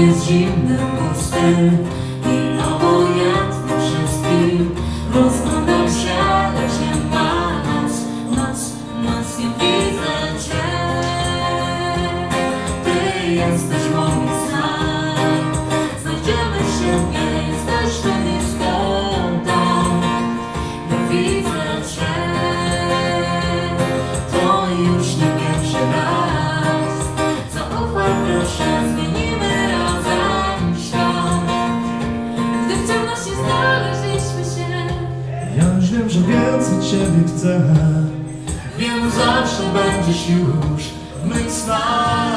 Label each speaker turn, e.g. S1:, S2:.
S1: jest zimny, pusty i obojętny wszystkim. Rozglądam się, lecz nie ma nas, nas, nas nie widzę Cię. Ty jesteś moim snem, znajdziemy się, nie
S2: Wiem, że więcej Ciebie chcę
S1: wiem zawsze będziesz już w mych snach.